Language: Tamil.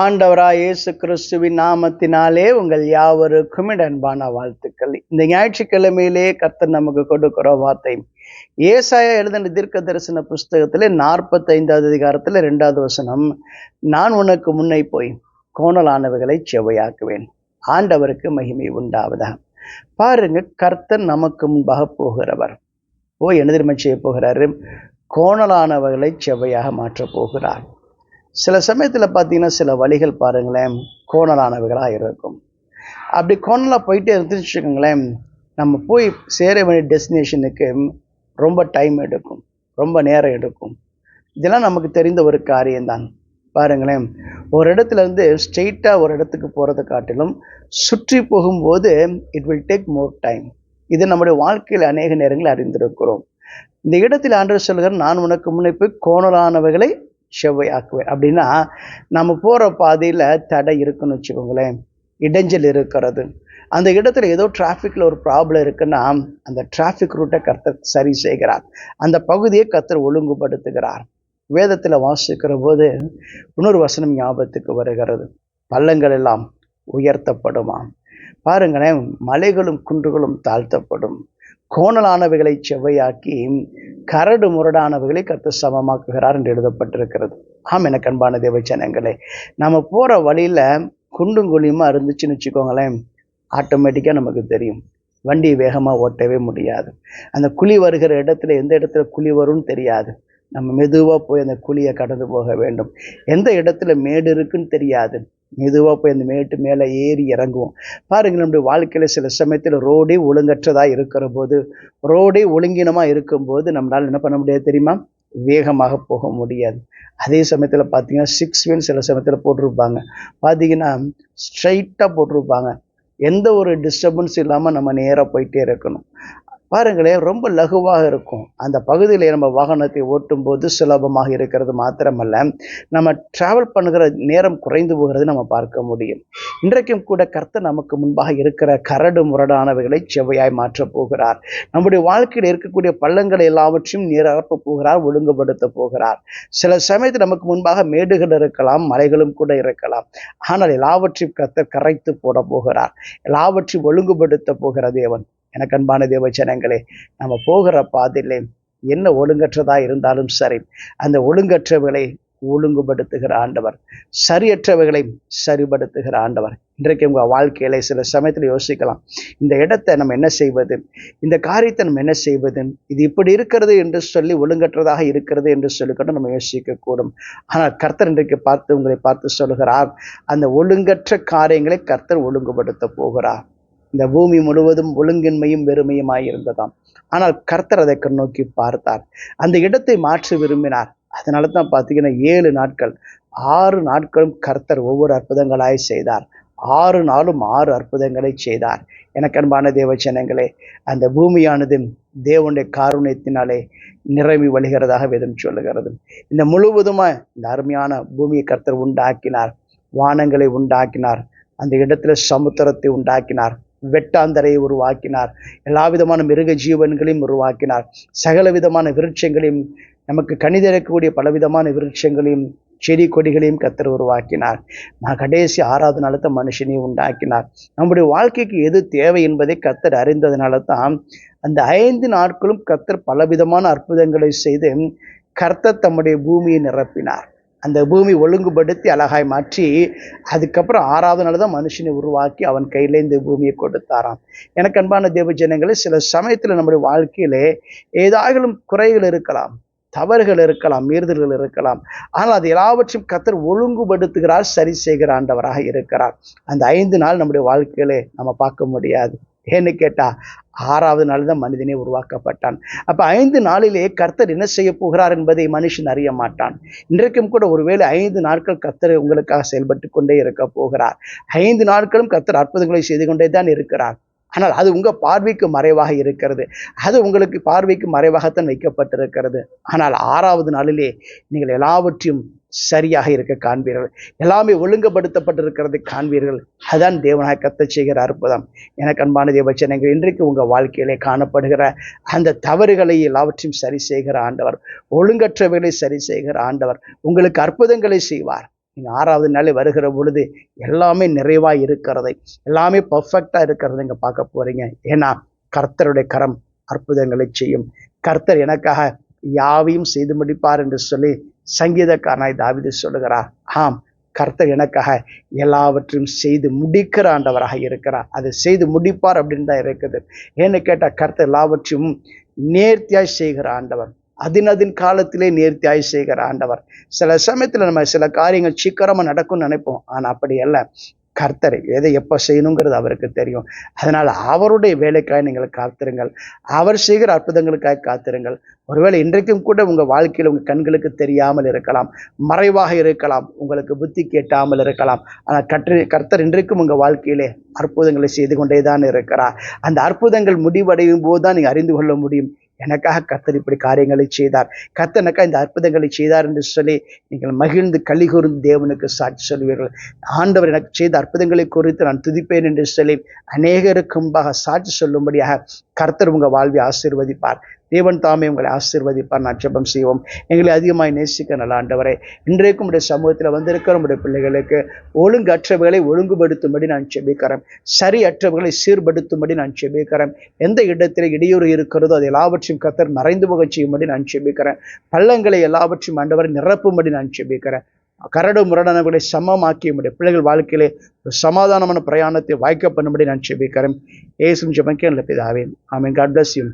ஆண்டவராய் இயேசு கிறிஸ்துவின் நாமத்தினாலே உங்கள் யாவருக்கும் அன்பான வாழ்த்துக்கள். இந்த ஞாயிற்றுக்கிழமையிலே கர்த்தர் நமக்கு கொடுக்கிற வார்த்தை. ஏசாயா எழுதின தீர்க்க தரிசன புஸ்தகத்திலே நாற்பத்தைந்தாவது அதிகாரத்தில் ரெண்டாவது வசனம் நான் உனக்கு முன்னை போய் கோணலானவைகளை செவ்வையாக்குவேன். ஆண்டவருக்கு மகிமை உண்டாவதா? பாருங்க கர்த்தர் நமக்கு முன்பாக போகிறவர். ஓ என்ன செய்ய போகிறாரு? கோணலானவர்களை செவ்வையாக மாற்றப் போகிறார். சில சமயத்தில் பார்த்தீங்கன்னா சில வழிகள் பாருங்களேன் கோணலானவைகளாக இருக்கும். அப்படி கோணலாக போயிட்டே இருந்துச்சு வச்சுக்கோங்களேன் நம்ம போய் சேர வேண்டிய டெஸ்டினேஷனுக்கு ரொம்ப டைம் எடுக்கும் ரொம்ப நேரம் எடுக்கும். இதெல்லாம் நமக்கு தெரிந்த ஒரு காரியம்தான். பாருங்களேன் ஒரு இடத்துல இருந்து ஸ்ட்ரெயிட்டாக ஒரு இடத்துக்கு போகிறத காட்டிலும் சுற்றி போகும்போது it will take more time இது நம்முடைய வாழ்க்கையில் அநேக நேரங்களில் அறிந்திருக்கிறோம். இந்த இடத்தில் ஆண்டவர் சொல்கிற நான் உனக்கு முன்னே போய் கோணலானவைகளை செவ்வையாக்குவேன். அப்படின்னா நம்ம போகிற பாதையில் தடை இருக்குன்னு வச்சுக்கோங்களேன். இடைஞ்சல் இருக்கிறது. அந்த இடத்துல ஏதோ டிராஃபிக்கில் ஒரு ப்ராப்ளம் இருக்குன்னா அந்த டிராஃபிக் ரூட்டை கர்த்தர் சரி செய்கிறார். அந்த பகுதியை கர்த்தர் ஒழுங்குபடுத்துகிறார். வேதத்தில் வாசிக்கிற போது இன்னொரு வசனம் ஞாபகத்துக்கு வருகிறது. பள்ளங்கள் எல்லாம் உயர்த்தப்படுமாம் பாருங்களேன் மலைகளும் குன்றுகளும் தாழ்த்தப்படும். கோணலானவைகளை செவ்வையாக்கி கரடு முரடானவைகளை கத்து சமமாக்குகிறார் என்று எழுதப்பட்டிருக்கிறது. ஆம் எனக்கு அன்பான தேவச்சனங்களே நம்ம போகிற வழியில் குண்டும் குழியுமா இருந்துச்சுன்னு வச்சுக்கோங்களேன் ஆட்டோமேட்டிக்காக நமக்கு தெரியும். வண்டி வேகமாக ஓட்டவே முடியாது. அந்த குழி வருகிற இடத்துல எந்த இடத்துல குழி வரும்னு தெரியாது. நம்ம மெதுவாக போய் அந்த குழியை கடந்து போக வேண்டும். எந்த இடத்துல மேடு இருக்குன்னு தெரியாது. மெதுவாக போய் அந்த மேட்டு மேலே ஏறி இறங்குவோம். பாருங்கள் நம்முடைய வாழ்க்கையில் சில சமயத்தில் ரோடே ஒழுங்கற்றதாக இருக்கிற போது ரோடே ஒழுங்கினமாக இருக்கும்போது நம்மளால் என்ன பண்ண முடியாது தெரியுமா? வேகமாக போக முடியாது. அதே சமயத்தில் பார்த்தீங்கன்னா சிக்ஸ் வீல் சில சமயத்தில் போட்டிருப்பாங்க. பார்த்தீங்கன்னா ஸ்ட்ரைட்டாக போட்டிருப்பாங்க. எந்த ஒரு டிஸ்டர்பன்ஸ் இல்லாமல் நம்ம நேராக போயிட்டே இருக்கணும். பாருங்களேன் ரொம்ப லகுவாக இருக்கும். அந்த பகுதியில் நம்ம வாகனத்தை ஓட்டும் போது சுலபமாக இருக்கிறது மாத்திரமல்ல நம்ம டிராவல் பண்ணுகிற நேரம் குறைந்து போகிறது நம்ம பார்க்க முடியும். இன்றைக்கும் கூட கர்த்தர் நமக்கு முன்பாக இருக்கிற கரடு முரடானவைகளை செவ்வையாய் மாற்றப் போகிறார். நம்முடைய வாழ்க்கையில் இருக்கக்கூடிய பள்ளங்களை எல்லாவற்றையும் நீரப்ப போகிறார் ஒழுங்குபடுத்த போகிறார். சில சமயத்தில் நமக்கு முன்பாக மேடுகள் இருக்கலாம் மலைகளும் கூட இருக்கலாம். ஆனால் எல்லாவற்றையும் கர்த்தர் கரைத்து போட போகிறார். எல்லாவற்றையும் ஒழுங்குபடுத்த போகிற தேவன். எனக்கு அன்பான தேவச்சனங்களே நம்ம போகிற பாதையிலே என்ன ஒழுங்கற்றதாக இருந்தாலும் சரி அந்த ஒழுங்கற்றவர்களை ஒழுங்குபடுத்துகிற ஆண்டவர் சரியற்றவைகளை சரிபடுத்துகிற ஆண்டவர். இன்றைக்கு உங்கள் வாழ்க்கையில சில சமயத்தில் யோசிக்கலாம் இந்த இடத்தை நம்ம என்ன செய்வது இந்த காரியத்தை நம்ம என்ன செய்வது இது இப்படி இருக்கிறது என்று சொல்லி ஒழுங்கற்றதாக இருக்கிறது என்று சொல்லிக்கொண்டு நம்ம யோசிக்கக்கூடும். ஆனால் கர்த்தர் இன்றைக்கு பார்த்து உங்களை பார்த்து சொல்கிறார் அந்த ஒழுங்கற்ற காரியங்களை கர்த்தர் ஒழுங்குபடுத்த போகிறார். இந்த பூமி முழுவதும் ஒழுங்கின்மையும் வெறுமையுமாய் இருந்ததாம் ஆனால் கர்த்தர் அதை நோக்கி பார்த்தார். அந்த இடத்தை மாற்றி விரும்பினார். அதனால தான் பார்த்தீங்கன்னா ஏழு நாட்கள் ஆறு நாட்களும் கர்த்தர் ஒவ்வொரு அற்புதங்களாய் செய்தார். ஆறு நாளும் ஆறு அற்புதங்களை செய்தார். எனக்கு அன்பான தேவச்சனங்களே அந்த பூமியானது தேவனுடைய காருண்யத்தினாலே நிரம்பி வழிகிறதாக வேதம் சொல்லுகிறது. இந்த முழுவதுமாக இந்த அருமையான பூமியை கர்த்தர் உண்டாக்கினார். வானங்களை உண்டாக்கினார். அந்த இடத்துல சமுத்திரத்தை உண்டாக்கினார். வெட்டாந்தரையை உருவாக்கினார். எல்லா விதமான மிருக ஜீவன்களையும் உருவாக்கினார். சகல விதமான விருட்சங்களையும் நமக்கு கணிதரக்கூடிய பலவிதமான விருட்சங்களையும் செடி கொடிகளையும் கத்தர் உருவாக்கினார். நான் கடைசி ஆறாவது நாளத்தை மனுஷனையும் உண்டாக்கினார். நம்முடைய வாழ்க்கைக்கு எது தேவை என்பதை கத்தர் அறிந்ததுனால தான் அந்த ஐந்து நாட்களும் கத்தர் பலவிதமான அற்புதங்களை செய்து கர்த்தர் தம்முடைய பூமியை நிரப்பினார். அந்த பூமி ஒழுங்குபடுத்தி அழகாய் மாற்றி அதுக்கப்புறம் ஆறாவது நாள் தான் மனுஷனை உருவாக்கி அவன் கையில இந்த பூமியை கொடுத்தாராம். எனக்கு அன்பான தேவ ஜனங்களே சில சமயத்தில் நம்முடைய வாழ்க்கையிலே ஏதாயிலும் குறைகள் இருக்கலாம் தவறுகள் இருக்கலாம் மீறுதல்கள் இருக்கலாம். ஆனால் அது எல்லாவற்றையும் கத்தர் ஒழுங்குபடுத்துகிறார் சரி செய்கிற ஆண்டவராக இருக்கிறார். அந்த ஐந்து நாள் நம்முடைய வாழ்க்கையிலே நம்ம பார்க்க முடியாது. ஏன்னு கேட்டா ஆறாவது நாள் தான் மனிதனே உருவாக்கப்பட்டான். அப்ப ஐந்து நாளிலே கர்த்தர் என்ன செய்ய போகிறார் என்பதை மனுஷன் அறிய மாட்டான். இன்றைக்கும் கூட ஒருவேளை ஐந்து நாட்கள் கர்த்தர் உங்களுக்காக செயல்பட்டு கொண்டே இருக்க போகிறார். ஐந்து நாட்களும் கர்த்தர் அற்புதங்களை செய்து கொண்டே தான் இருக்கிறார். ஆனால் அது உங்கள் பார்வைக்கு மறைவாக இருக்கிறது. அது உங்களுக்கு பார்வைக்கு மறைவாகத்தான் வைக்கப்பட்டிருக்கிறது. ஆனால் ஆறாவது நாளிலே நீங்கள் எல்லாவற்றையும் சரியாக இருக்க காண்பீர்கள். எல்லாமே ஒழுங்குபடுத்தப்பட்டிருக்கிறதை காண்பீர்கள். அதான் தேவனாக கத்த செய்கிற அற்புதம். எனக்கு அன்பான தேவச்சனங்கள் இன்றைக்கு உங்கள் வாழ்க்கையிலே காணப்படுகிற அந்த தவறுகளை எல்லாவற்றையும் சரி செய்கிற ஆண்டவர் ஒழுங்கற்றவைகளை சரி செய்கிற ஆண்டவர் உங்களுக்கு அற்புதங்களை செய்வார். நீங்கள் ஆறாவது நாளே வருகிற பொழுது எல்லாமே நிறைவாக இருக்கிறதை எல்லாமே பர்ஃபெக்டாக இருக்கிறதை இங்கே பார்க்க போகிறீங்க ஏன்னா கர்த்தருடைய கரம் அற்புதங்களை செய்யும். கர்த்தர் எனக்காக யாவையும் செய்து முடிப்பார் என்று சொல்லி சங்கீதக்காரனாய் தாவிது சொல்லுகிறார். ஆம் கர்த்தர் எனக்காக எல்லாவற்றையும் செய்து முடிக்கிற ஆண்டவராக இருக்கிறார். அதை செய்து முடிப்பார் அப்படின்னு தான் இருக்குது. ஏன்னு கேட்டால் கர்த்தர் எல்லாவற்றையும் நேர்த்தியாய் செய்கிற ஆண்டவர். அதினதின் காலத்திலே நேர்த்தியாய் செய்கிற ஆண்டவர். சில சமயத்தில் நம்ம சில காரியங்கள் சீக்கிரமாக நடக்கும்னு நினைப்போம். ஆனால் அப்படி அல்ல. கர்த்தர் எதை எப்போ செய்யணுங்கிறது அவருக்கு தெரியும். அதனால் அவருடைய வேலைக்காக நீங்கள் காத்திருங்கள். அவர் செய்கிற அற்புதங்களுக்காக காத்திருங்கள். ஒருவேளை இன்றைக்கும் கூட உங்கள் வாழ்க்கையில் உங்கள் கண்களுக்கு தெரியாமல் இருக்கலாம். மறைவாக இருக்கலாம். உங்களுக்கு புத்தி கேட்டாமல் இருக்கலாம். ஆனால் கற்று கர்த்தர் இன்றைக்கும் உங்கள் வாழ்க்கையிலே அற்புதங்களை செய்து கொண்டே தான் இருக்கிறார். அந்த அற்புதங்கள் முடிவடையும் போது தான் நீங்கள் அறிந்து கொள்ள முடியும். எனக்காக கர்த்தர் இப்படி காரியங்களை செய்தார். கர்த்தர் இந்த அற்புதங்களை செய்தார் என்று சொல்லி நீங்கள் மகிழ்ந்து களி கூர்ந்து தேவனுக்கு சாட்சி சொல்வீர்கள். ஆண்டவர் எனக்கு செய்த அற்புதங்களை குறித்து நான் துதிப்பேன் என்று சொல்லி அநேகருக்கு முன்பாக சாட்சி சொல்லும்படியாக கர்த்தர் உங்கள் வாழ்வை ஆசீர்வதிப்பார். தேவன் தாமே உங்களை ஆசீர்வதிப்பார். நான் ஜெபம் செய்வோம். எங்களை அதிகமாக நேசிக்க நல்ல ஆண்டவரை இன்றைக்கும் உடைய சமூகத்தில் வந்திருக்கிற உடைய பிள்ளைகளுக்கு ஒழுங்கற்றவைகளை ஒழுங்குபடுத்தும்படி நான் செபிக்கிறேன் சரியற்றவைகளை சீர்படுத்தும்படி நான் செபிக்கிறேன் எந்த இடத்துல இடையூறு இருக்கிறதோ அது எல்லாவற்றையும் கத்தர் மறைந்து போக செய்யும்படி நான் செபிக்கிறேன் பள்ளங்களை எல்லாவற்றையும் ஆண்டவரை நிரப்பும்படி நான் செபிக்கிறேன் கரடு முரடனங்களை சமமாக்கி உடைய பிள்ளைகள் வாழ்க்கையிலே ஒரு சமாதானமான பிரயாணத்தை வாய்க்க பண்ணும்படி நான் செபிக்கிறேன். ஏசும் ஜெபக்கே நல்ல I mean God bless you